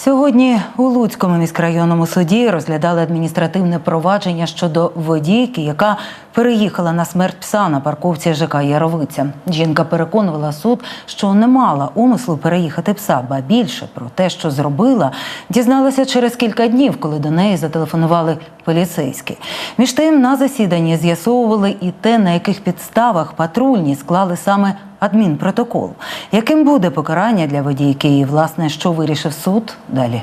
Сьогодні у Луцькому міськрайонному суді розглядали адміністративне провадження щодо водійки, яка переїхала на смерть пса на парковці ЖК Яровиця. Жінка переконувала суд, що не мала умислу переїхати пса, ба більше про те, що зробила, дізналася через кілька днів, коли до неї зателефонували поліцейські. Між тим на засіданні з'ясовували і те, на яких підставах патрульні склали саме адмінпротокол. Яким буде покарання для водійки і, власне, що вирішив суд далі?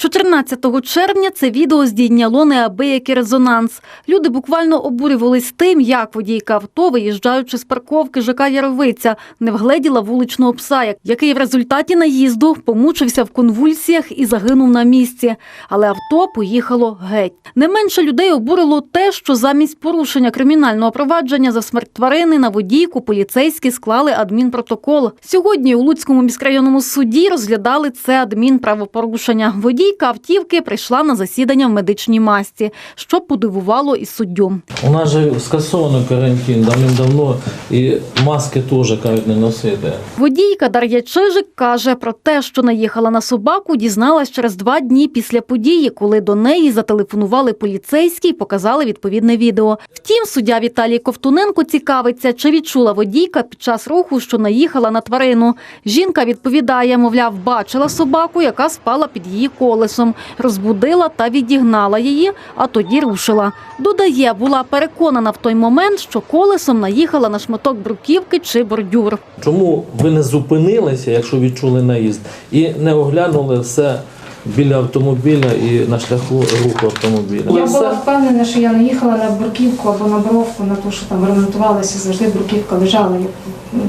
14 червня це відео здійняло неабиякий резонанс. Люди буквально обурювались тим, як водійка авто, виїжджаючи з парковки ЖК Яровиця, не вгледіла вуличного пса, який в результаті наїзду помучився в конвульсіях і загинув на місці. Але авто поїхало геть. Не менше людей обурило те, що замість порушення кримінального провадження за смерть тварини на водійку поліцейські склали адмінпротокол. Сьогодні у Луцькому міськрайонному суді розглядали це адмінправопорушення. Водійка автівки прийшла на засідання в медичній масці, що подивувало і суддю. У нас же скасовано карантин давним-давно, і маски теж кажуть не носити. Водійка Дар'я Чижик каже про те, що наїхала на собаку, дізналась через два дні після події, коли до неї зателефонували поліцейські і показали відповідне відео. Втім, суддя Віталій Ковтуненко цікавиться, чи відчула водійка під час руху, що наїхала на тварину. Жінка відповідає, мовляв, бачила собаку, яка спала під її колесом, розбудила та відігнала її, а тоді рушила. Додає, була переконана в той момент, що колесом наїхала на шматок бруківки чи бордюр. Чому ви не зупинилися, якщо відчули наїзд, і не оглянули все біля автомобіля і на шляху руху автомобіля? Я була впевнена, що я не їхала на бруківку або на бровку, на те, що там ремонтувалася, завжди бруківка лежала.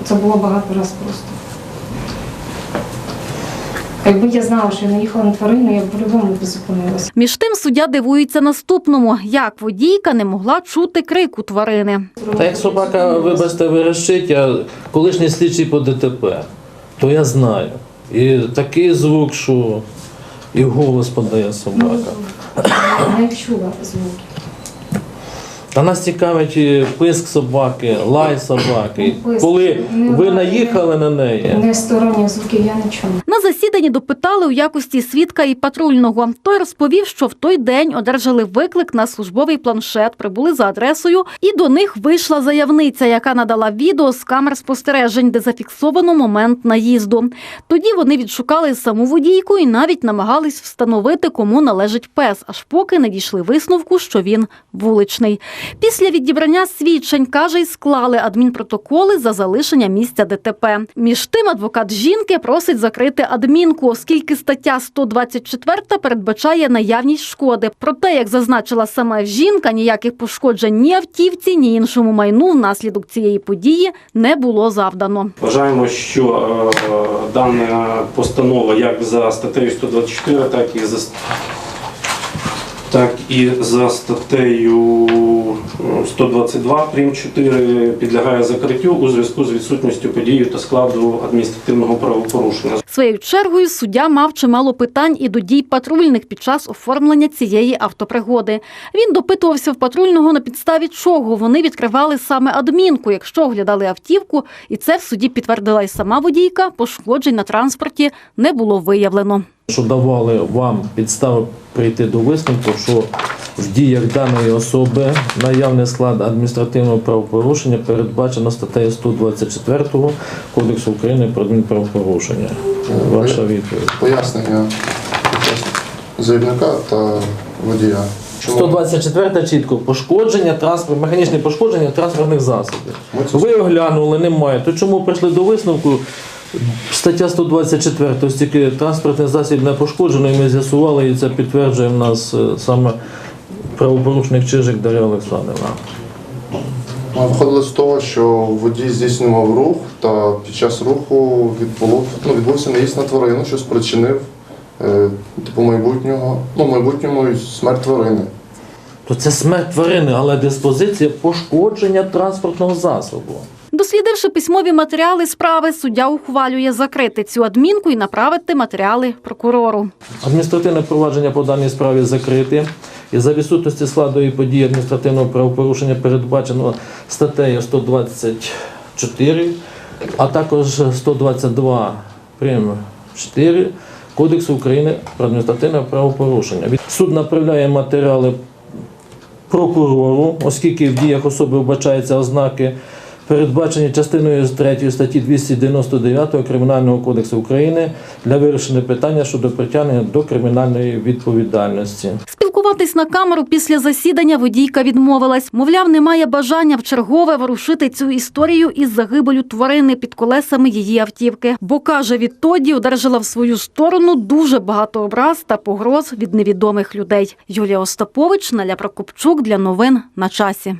Це було багато разів просто. Якби я знала, що я не їхала на тварину, я б по-любому б зупинилася. Між тим суддя дивується наступному, як водійка не могла чути крику тварини. Та як собака, вибачте, верещить, я колишній слідчий по ДТП, то я знаю. І такий звук, що і голос подає собака. Не чула звуки. Та нас цікавить писк собаки, лай собаки. Ну, писк. Коли Не ви лай, наїхали на неї, Не сторонніх звуків я не чула. На засіданні допитали у якості свідка і патрульного. Той розповів, що в той день одержали виклик на службовий планшет, прибули за адресою, і до них вийшла заявниця, яка надала відео з камер спостережень, де зафіксовано момент наїзду. Тоді вони відшукали саму водійку і навіть намагались встановити, кому належить пес, аж поки не дійшли висновку, що він вуличний. Після відібрання свідчень каже, й склали адмінпротоколи за залишення місця ДТП. Між тим, адвокат жінки просить закрити адмінку, оскільки стаття 124 передбачає наявність шкоди. Проте, як зазначила сама жінка, ніяких пошкоджень ні автівці, ні іншому майну внаслідок цієї події не було завдано. Вважаємо, що е, дана постанова як за статтею 124, так і за так і за статтею е, 122 прим 4 підлягає закриттю у зв'язку з відсутністю події та складу адміністративного правопорушення. Своєю чергою суддя мав чимало питань і до дій патрульних під час оформлення цієї автопригоди. Він допитувався в патрульного на підставі чого вони відкривали саме адмінку, якщо оглядали автівку, і це в суді підтвердила й сама водійка. Пошкоджень на транспорті не було виявлено. Що давали вам підстави прийти до висновку, що в діях даної особи наявний склад адміністративного правопорушення передбачено статтею 124 Кодексу України про адмінправопорушення. Ваша відповідь. Пояснення заявника та водія. Чому? 124 чітко пошкодження транспорт, механічне пошкодження транспортних засобів. Ви оглянули, немає. То чому прийшли до висновку? Стаття 124, ось тільки транспортний засіб не пошкоджено, і ми з'ясували, і це підтверджує в нас е, саме правопорушник Чижик Дар'я Олександрівна. Ми виходили з того, що водій здійснював рух, та під час руху відбуло, ну, відбувся наїзд на тварину, що спричинив е, типу майбутнього, ну, майбутньому смерть тварини. То це смерть тварини, але диспозиція пошкодження транспортного засобу. Дослідивши письмові матеріали справи, суддя ухвалює закрити цю адмінку і направити матеріали прокурору. Адміністративне провадження по даній справі закрите. І за відсутності складу і події адміністративного правопорушення передбачено статтею 124, а також 122 прим. 4 Кодексу України про адміністративне правопорушення. Суд направляє матеріали прокурору, оскільки в діях особи вбачаються ознаки, передбачені частиною 3 статті 299 Кримінального кодексу України для вирішення питання щодо притягнення до кримінальної відповідальності. Спілкуватись на камеру після засідання водійка відмовилась. Мовляв, немає бажання вчергове ворушити цю історію із загибелю тварини під колесами її автівки. Бо каже, відтоді одержала в свою сторону дуже багато образ та погроз від невідомих людей. Юлія Остапович, Наля Прокопчук для новин на часі.